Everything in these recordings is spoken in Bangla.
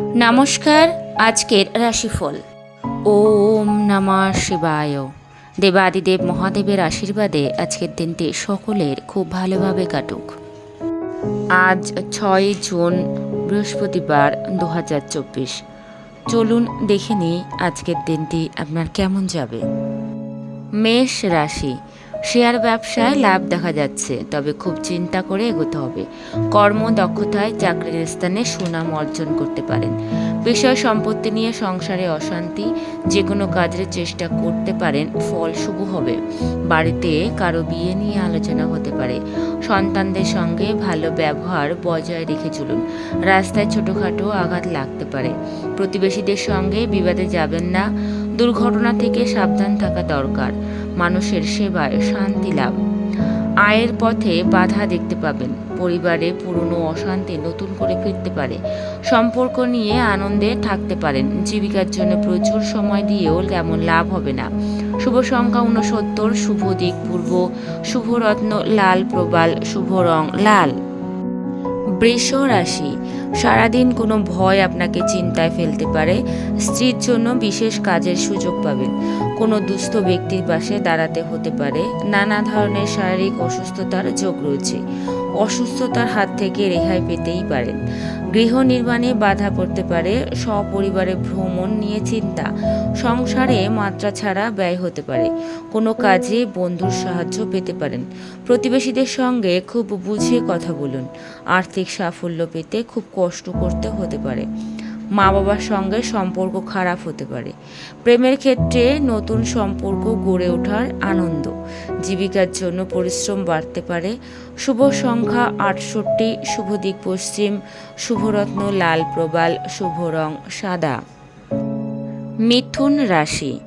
নমস্কার, আজকের রাশিফল। ওম নমঃ শিবায়। দেবাদিদেব মহাদেবের আশীর্বাদে আজকের দিনটি সকলের খুব ভালোভাবে কাটুক। আজ ছয় জুন, বৃহস্পতিবার দু হাজার চব্বিশ। চলুন দেখে নিই আজকের দিনটি আপনার কেমন যাবে। মেষ রাশি শেয়ার ব্যবসায় লাভ দেখা যাচ্ছে, তবে খুব চিন্তা করে এগোতে হবে। কর্ম দক্ষতায় চাকরির স্থানে সুনাম অর্জন করতে পারেন। বিষয় সম্পত্তি নিয়ে সংসারে অশান্তি যে কোনো কাজের চেষ্টা করতে পারেন, ফল শুভ হবে। বাড়িতে কারও বিয়ে নিয়ে আলোচনা হতে পারে। সন্তানদের সঙ্গে ভালো ব্যবহার বজায় রেখে চলুন। রাস্তায় ছোটোখাটো আঘাত লাগতে পারে। প্রতিবেশীদের সঙ্গে বিবাদে যাবেন না। দুর্ঘটনা থেকে সাবধান থাকা দরকার। মানুষের সেবায় শান্তি লাভ। আয়ের পথে বাধা দেখতে পাবেন। পরিবারে পুরনো অশান্তি নতুন করে ফিরতে পারে। সম্পর্ক নিয়ে আনন্দে থাকতে পারেন। জীবিকার জন্য প্রচুর সময় দিয়েও তেমন লাভ হবে না। শুভ সংখ্যা ঊনসত্তর, শুভ দিক পূর্ব শুভরত্ন লাল প্রবাল, শুভ রং, লাল। বৃষ রাশি। সারাদিন কোনো ভয় আপনাকে চিন্তায় ফেলতে পারে। স্ত্রীর জন্য বিশেষ কাজের সুযোগ পাবেন। কোনো দুস্থ ব্যক্তির পাশে দাঁড়াতে হতে পারে। নানা ধরনের শারীরিক অসুস্থতার যোগ রয়েছে। অসুস্থতার হাত থেকে রেহাই পেতেই পারেন। গৃহ নির্মাণে বাধা পড়তে পারে, সপরিবারে ভ্রমণ নিয়ে চিন্তা, সংসারে মাত্রা ছাড়া ব্যয় হতে পারে। কোনো কাজে বন্ধুর সাহায্য পেতে পারেন। প্রতিবেশীদের সঙ্গে খুব বুঝে কথা বলুন। আর্থিক সাফল্য পেতে খুব কষ্ট করতে হতে পারে। মা বাবার সঙ্গে সম্পর্ক খারাপ হতে পারে। প্রেমের ক্ষেত্রে নতুন সম্পর্ক গড়ে ওঠার আনন্দ। জীবিকার জন্য পরিশ্রম বাড়তে পারে। শুভ সংখ্যা আটষট্টি, শুভ দিক পশ্চিম, শুভরত্ন লাল প্রবাল, শুভ রং সাদা। মিথুন রাশি।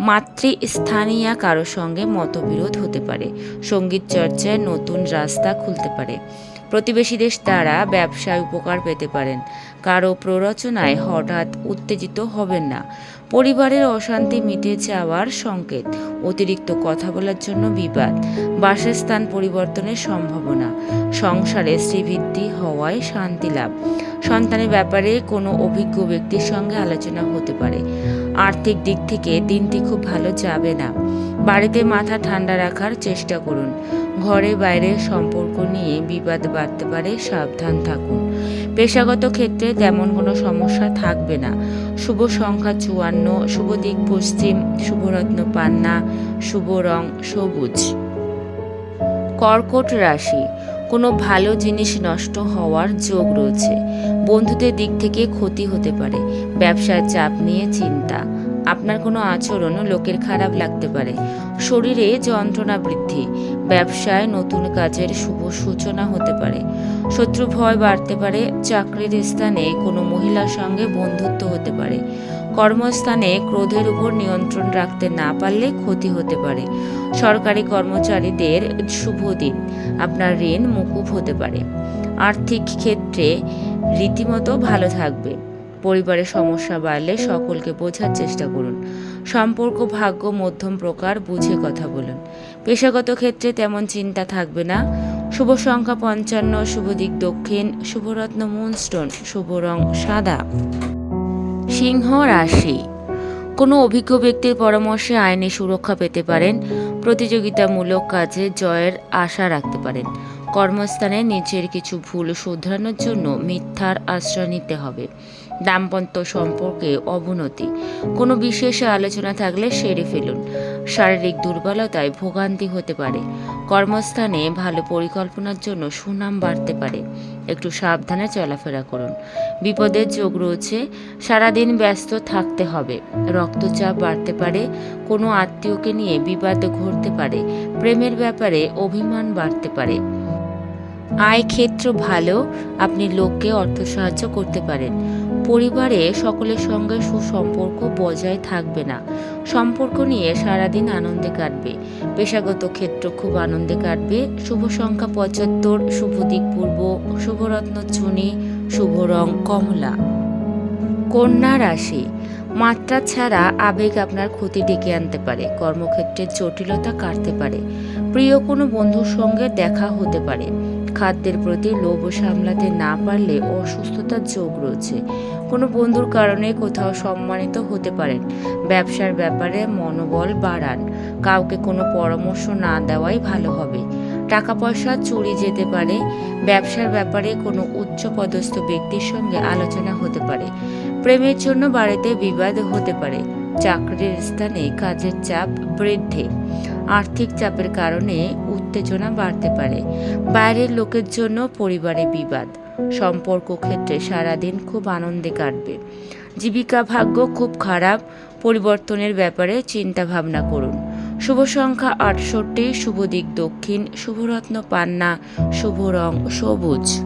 মাতৃস্থানীয় কারও সঙ্গে মতবিরোধ হতে পারে। সংগীত চর্চায় নতুন রাস্তা খুলতে পারে। প্রতিবেশীদের দ্বারা ব্যবসায় উপকার পেতে পারেন। কারও প্ররোচনায় হঠাৎ উত্তেজিত হবেন না। পরিবারের অশান্তি মিটে যাওয়ার সংকেত, অতিরিক্ত কথা বলার জন্য বিবাদ, বাসস্থান পরিবর্তনের সম্ভাবনা, সংসারে শ্রীবৃদ্ধি হওয়ায় শান্তি লাভ। সন্তানের ব্যাপারে কোনো অভিজ্ঞ ব্যক্তির সঙ্গে আলোচনা হতে পারে। আর্থিক দিক থেকে দিনটি খুব ভালো যাবে না। বাড়িতে মাথা ঠান্ডা রাখার চেষ্টা করুন। ঘরে বাইরে সম্পর্ক নিয়ে বিবাদ বাড়তে পারে, সাবধান থাকুন। পেশাগত ক্ষেত্রে তেমন কোনো সমস্যা থাকবে না। শুভ সংখ্যা চুয়ান্ন, শুভ দিক পশ্চিম, শুভরত্ন পান্না, শুভ রং সবুজ। কর্কট রাশি কোনো ভালো জিনিস নষ্ট হওয়ার যোগ রয়েছে। বন্ধুদের দিক থেকে ক্ষতি হতে পারে। ব্যবসার চাপ নিয়ে চিন্তা। আপনার কোনো আচরণ লোকের খারাপ লাগতে পারে। শরীরে যন্ত্রণা বৃদ্ধি। ব্যবসায় নতুন কাজের শুভ সূচনা হতে পারে। শত্রু ভয় বাড়তে পারে। চাকরির স্থানে কোনো মহিলার সঙ্গে বন্ধুত্ব হতে পারে। কর্মস্থানে ক্রোধের উপর নিয়ন্ত্রণ রাখতে না পারলে ক্ষতি হতে পারে। সরকারি কর্মচারীদের শুভ দিন। আপনার ঋণ মুকুব হতে পারে। আর্থিক ক্ষেত্রে রীতিমতো ভালো থাকবে। পরিবারের সমস্যা বাড়লে সকলকে বোঝার চেষ্টা করুন। সম্পর্ক ভাগ্য মধ্যম প্রকার বুঝে কথা বলুন। পেশাগত ক্ষেত্রে তেমন চিন্তা থাকবে না। শুভ সংখ্যা পঞ্চান্ন, শুভ দিক দক্ষিণ, শুভরত্ন মুনস্টোন, শুভ রং সাদা। সিংহ রাশি। কোনো অভিজ্ঞ ব্যক্তির পরামর্শে আইনি সুরক্ষা পেতে পারেন, প্রতিযোগিতামূলক কাজে জয়ের আশা রাখতে পারেন। কর্মস্থানে নিজের কিছু ভুল শুধরানোর জন্য মিথ্যার আশ্রয় নিতে হবে। দাম্পত্য সম্পর্কে অবনতি। কোনো বিশেষ আলোচনা থাকলে সেরে ফেলুন। শারীরিক দুর্বলতায় ভোগান্তি হতে পারে। কর্মস্থানে ভালো পরিকল্পনার জন্য সুনাম বাড়তে পারে। একটু সাবধানে চলাফেরা করুন। বিপদের যোগ রয়েছে। সারাদিন ব্যস্ত থাকতে হবে। রক্তচাপ বাড়তে পারে। কোনো আত্মীয়কে নিয়ে বিবাদ ঘটতে পারে। প্রেমের ব্যাপারে অভিমান বাড়তে পারে। আয় ক্ষেত্র ভালো। আপনি লোককে অর্থ সাহায্য করতে পারেন। পরিবারে সকলের সঙ্গে সুসম্পর্ক বজায় থাকবে না। সম্পর্ক নিয়ে সারাদিন আনন্দে কাটবে। পেশাগত ক্ষেত্র খুব আনন্দে কাটবে। শুভ সংখ্যা পঁচাত্তর, শুভ দিক পূর্ব, শুভরত্ন চুনি, শুভ রং কমলা। কন্যা রাশি, মাত্রা ছাড়া আবেগ আপনার ক্ষতি ডেকে আনতে পারে। কর্মক্ষেত্রে জটিলতা কাটতে পারে। প্রিয় কোনো বন্ধুর সঙ্গে দেখা হতে পারে। খাদ্যের প্রতি লোভ সামলাতে না পারলে অসুস্থতার যোগ রয়েছে। কোনো বন্ধুর কারণে কোথাও সম্মানিত হতে পারেন। ব্যবসার ব্যাপারে মনোবল বাড়ান। কাউকে কোনো পরামর্শ না দেওয়াই ভালো হবে। টাকা পয়সা চুরি যেতে পারে। ব্যবসার ব্যাপারে কোনো উচ্চপদস্থ ব্যক্তির সঙ্গে আলোচনা হতে পারে। প্রেমের জন্য বাড়িতে বিবাদ হতে পারে। চাকরির স্থানে কাজের চাপ বৃদ্ধি। আর্থিক চাপের কারণে উত্তেজনা বাড়তে পারে। বাইরের লোকের জন্য পরিবারে বিবাদ। সম্পর্ক ক্ষেত্রে সারাদিন খুব আনন্দে কাটবে। জীবিকা ভাগ্য খুব খারাপ। পরিবর্তনের ব্যাপারে চিন্তা ভাবনা করুন। শুভ সংখ্যা আটষট্টি, শুভ দিক দক্ষিণ, শুভরত্ন পান্না, শুভ রং সবুজ।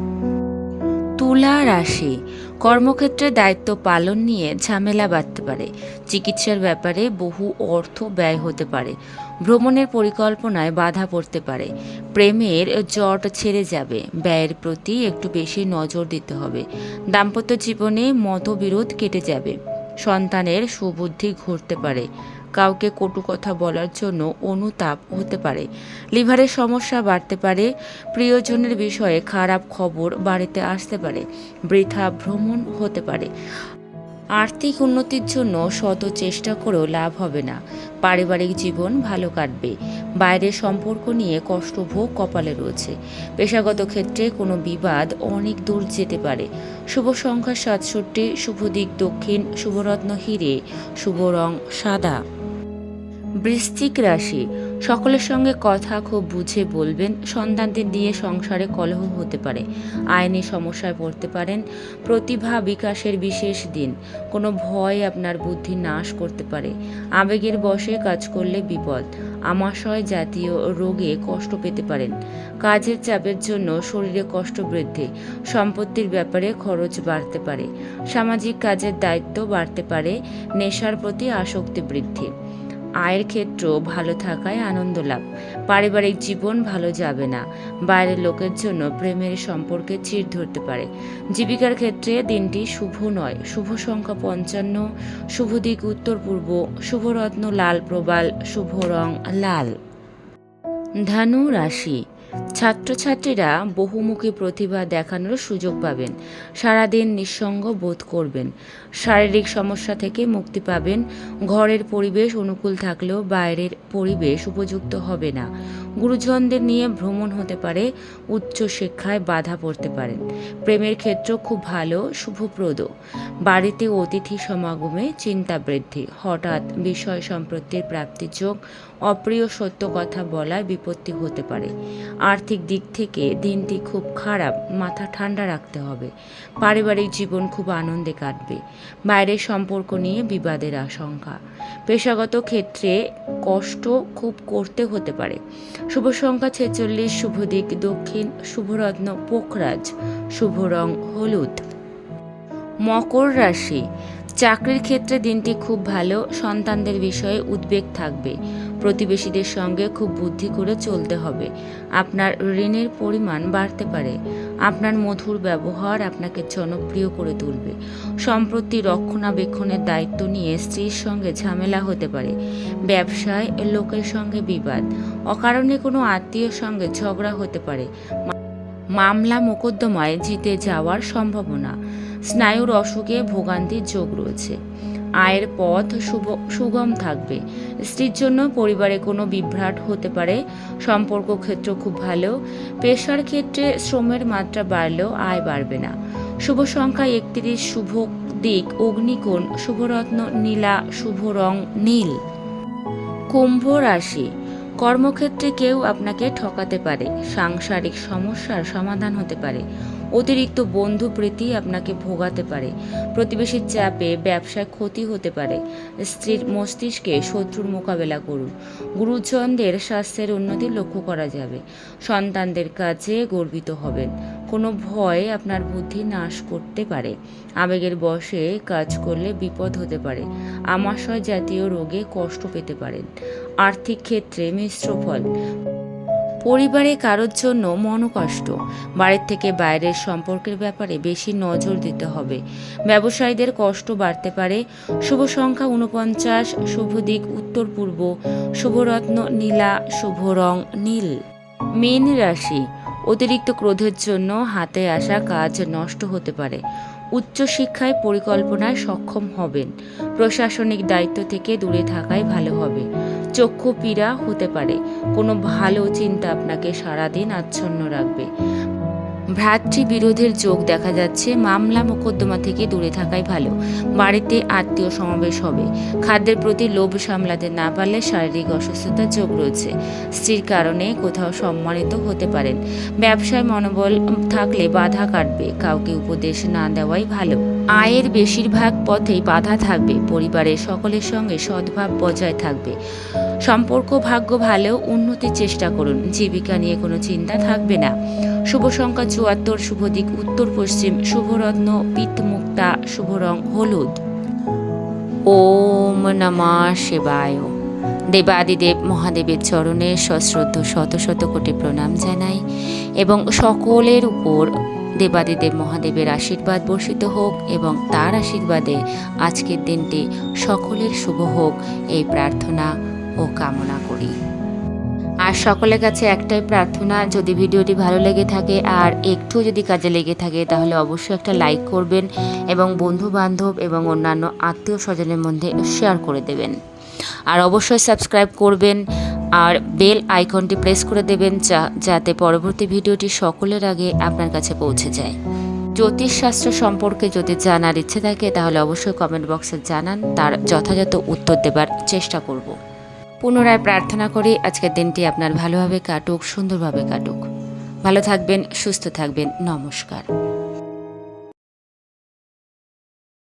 তুলা রাশি। কর্মক্ষেত্রে দায়িত্ব পালন নিয়ে ঝামেলা বাড়তে পারে। চিকিৎসার ব্যাপারে বহু অর্থ ব্যয় হতে পারে। ভ্রমণের পরিকল্পনায় বাধা পড়তে পারে। প্রেমের জট ছেড়ে যাবে। ব্যয়ের প্রতি একটু বেশি নজর দিতে হবে। দাম্পত্য জীবনে মতবিরোধ কেটে যাবে। সন্তানের সুবুদ্ধি ঘটতে পারে। কাউকে কটু কথা বলার জন্য অনুতাপ হতে পারে। লিভারের সমস্যা বাড়তে পারে। প্রিয়জনের বিষয়ে খারাপ খবর বাড়িতে আসতে পারে। বৃথা ভ্রমণ হতে পারে। আর্থিক উন্নতির জন্য শত চেষ্টা করেও লাভ হবে না। পারিবারিক জীবন ভালো কাটবে। বাইরের সম্পর্ক নিয়ে কষ্টভোগ কপালে রয়েছে। পেশাগত ক্ষেত্রে কোনো বিবাদ অনেক দূর যেতে পারে। শুভ সংখ্যা সাতষট্টি, শুভ দিক দক্ষিণ শুভরত্ন হিরে, শুভ রং সাদা। বৃশ্চিক রাশি সকলের সঙ্গে কথা খুব বুঝে বলবেন। সন্তানদের দিয়ে সংসারে কলহ হতে পারে। আইনি সমস্যায় পড়তে পারেন। প্রতিভা বিকাশের বিশেষ দিন। কোনো ভয় আপনার বুদ্ধি নাশ করতে পারে। আবেগের বশে কাজ করলে বিপদ। আমাশয় জাতীয় রোগে কষ্ট পেতে পারেন। কাজের চাপের জন্য শরীরে কষ্ট বৃদ্ধি। সম্পত্তির ব্যাপারে খরচ বাড়তে পারে। সামাজিক কাজের দায়িত্ব বাড়তে পারে। নেশার প্রতি আসক্তি বৃদ্ধি। আয়ের ক্ষেত্রেও ভালো থাকায় আনন্দ লাভ। পারিবারিক জীবন ভালো যাবে না। বাইরের লোকের জন্য প্রেমের সম্পর্কে চির ধরতে পারে। জীবিকার ক্ষেত্রে দিনটি শুভ নয়। শুভ সংখ্যা পঞ্চান্ন, শুভ দিক উত্তর পূর্ব শুভরত্ন লাল প্রবাল, শুভ রং লাল। ধনু রাশি ছাত্রছাত্রীরা বহুমুখী প্রতিভা দেখানোর সুযোগ পাবেন, সারাদিন নিঃসঙ্গ বোধ করবেন। শারীরিক সমস্যা থেকে মুক্তি পাবেন, ঘরের পরিবেশ অনুকূল থাকলেও বাইরের পরিবেশ উপযুক্ত হবে না। গুরুজনদের নিয়ে ভ্রমণ হতে পারে, উচ্চ শিক্ষায় বাধা পড়তে পারেন প্রেমের ক্ষেত্র খুব ভালো, শুভপ্রদ। বাড়িতে অতিথি সমাগমে চিন্তা বৃদ্ধি, হঠাৎ বিষয় সম্পত্তির প্রাপ্তির যোগ অপ্রিয় সত্য কথা বলায় বিপত্তি হতে পারে। আর্থিক দিক থেকে দিনটি খুব খারাপ, মাথা ঠান্ডা রাখতে হবে। পারিবারিক জীবন খুব আনন্দে কাটবে। বাইরের সম্পর্ক নিয়ে বিবাদের আশঙ্কা। পেশাগত ক্ষেত্রে কষ্ট খুব করতে হতে পারে। শুভ সংখ্যা ছেচল্লিশ, শুভ দিক দক্ষিণ, শুভরত্ন পোখরাজ, শুভ রং হলুদ। মকর রাশি। চাকরির ক্ষেত্রে দিনটি খুব ভালো, সন্তানদের বিষয়ে উদ্বেগ থাকবে। প্রতিবেশীদের সঙ্গে খুব বুদ্ধি করে চলতে হবে। আপনার ঋণের পরিমাণ বাড়তে পারে। আপনার মধুর ব্যবহার আপনাকে জনপ্রিয় করে তুলবে। সম্প্রতি রক্ষণাবেক্ষণের দায়িত্ব নিয়ে স্ত্রীর সঙ্গে ঝামেলা হতে পারে। ব্যবসায় লোকের সঙ্গে বিবাদ। অকারণে কোনো আত্মীয়র সঙ্গে ঝগড়া হতে পারে। মামলা মোকদ্দমায় জিতে যাওয়ার সম্ভাবনা। স্নায়ুর অসুখে ভোগান্তির যোগ রয়েছে। আয়ের পথ সুগম থাকবে। স্ত্রীর জন্য পরিবারে কোনো বিভ্রাট হতে পারে। সম্পর্ক ক্ষেত্র খুব ভালো। পেশার ক্ষেত্রে শ্রমের মাত্রা বাড়লেও আয় বাড়বে না। শুভ সংখ্যা একত্রিশ, শুভ দিক, অগ্নিকোণ, শুভরত্ন, নীলা, শুভ রং, নীল। কুম্ভ রাশি কর্মক্ষেত্রে কেউ আপনাকে ঠকাতে পারে, সাংসারিক সমস্যার সমাধান হতে পারে, অতিরিক্ত বন্ধু প্রীতি আপনাকে ভোগাতে পারে, প্রতিবেশীর চাপে ব্যবসায় ক্ষতি হতে পারে, স্ত্রীর মস্তিষ্কে শত্রুর মোকাবেলা করুন, গুরুজনদের স্বাস্থ্যের উন্নতি লক্ষ্য করা যাবে, সন্তানদের কাছে গর্বিত হবেন, কোনো ভয় আপনার বুদ্ধি নাশ করতে পারে, আবেগের বশে কাজ করলে বিপদ হতে পারে, আমাশয় জাতীয় রোগে কষ্ট পেতে পারেন আর্থিক ক্ষেত্রে মিশ্র ফল। পরিবারে কারোর জন্য মনোকষ্ট। বাড়ির থেকে বাইরের সম্পর্কের ব্যাপারে বেশি নজর দিতে হবে। ব্যবসায়ীদের কষ্ট বাড়তে পারে। শুভ সংখ্যা উনপঞ্চাশ শুভ দিক উত্তর পূর্ব, শুভরত্ন নীলা, শুভ রং নীল। মীন রাশি, অতিরিক্ত ক্রোধের জন্য হাতে আসা কাজ নষ্ট হতে পারে। উচ্চশিক্ষায় পরিকল্পনায় সক্ষম হবেন। প্রশাসনিক দায়িত্ব থেকে দূরে থাকাই ভালো হবে। চক্ষু পীড়া হতে পারে। কোনো ভালো চিন্তা আপনাকে সারাদিন আচ্ছন্ন রাখবে। ভ্রাতৃ বিরোধের যোগ দেখা যাচ্ছে। মামলা মোকদ্দমা থেকে দূরে থাকাই ভালো। বাড়িতে আত্মীয় সমাবেশ হবে। খাদ্যের প্রতি লোভ সামলাতে না পারলে শারীরিক অসুস্থতার যোগ রয়েছে। স্ত্রীর কারণে কোথাও সম্মানিত হতে পারেন। ব্যবসায় মনোবল থাকলে বাধা কাটবে। কাউকে উপদেশ না দেওয়াই ভালো। আয়ের বেশিরভাগ পথেই বাধা থাকবে। পরিবারের সকলের সঙ্গে সদ্ভাব বজায় থাকবে। সম্পর্ক ভাগ্য ভালো উন্নতির চেষ্টা করুন। জীবিকা নিয়ে কোনো চিন্তা থাকবে না। শুভ সংখ্যা চুয়াত্তর, শুভ দিক উত্তর পশ্চিম শুভরত্ন পিতমুক্তা শুভ রং হলুদ। ওম নমা শিবায়। দেবাদিদেব মহাদেবের চরণে সশ্রদ্ধ শত শত কোটি প্রণাম জানাই এবং সকলের উপর দেবাদিদেব মহাদেবের আশীর্বাদ বর্ষিত হোক এবং তার আশীর্বাদে আজকের দিনটি সকলের শুভ হোক এই প্রার্থনা ও কামনা করি। আর সকলের কাছে একটাই প্রার্থনা, যদি ভিডিওটি ভালো লেগে থাকে আর একটু যদি কাজে লেগে থাকে, তাহলে অবশ্যই একটা লাইক করবেন এবং বন্ধু বান্ধব এবং অন্যান্য আত্মীয় স্বজনের মধ্যে শেয়ার করে দেবেন। আর অবশ্যই সাবস্ক্রাইব করবেন আর বেল আইকনটি প্রেস করে দেবেন যা, যাতে পরবর্তী ভিডিওটি সকলের আগে আপনার কাছে পৌঁছে যায়। জ্যোতিষশাস্ত্র সম্পর্কে যদি জানার ইচ্ছে থাকে, তাহলে অবশ্যই কমেন্ট বক্সে জানান, তার যথাযথ উত্তর দেবার চেষ্টা করব। পুনরায় প্রার্থনা করি আজকের দিনটি আপনার ভালোভাবে কাটুক, সুন্দরভাবে কাটুক। ভালো থাকবেন, সুস্থ থাকবেন। নমস্কার।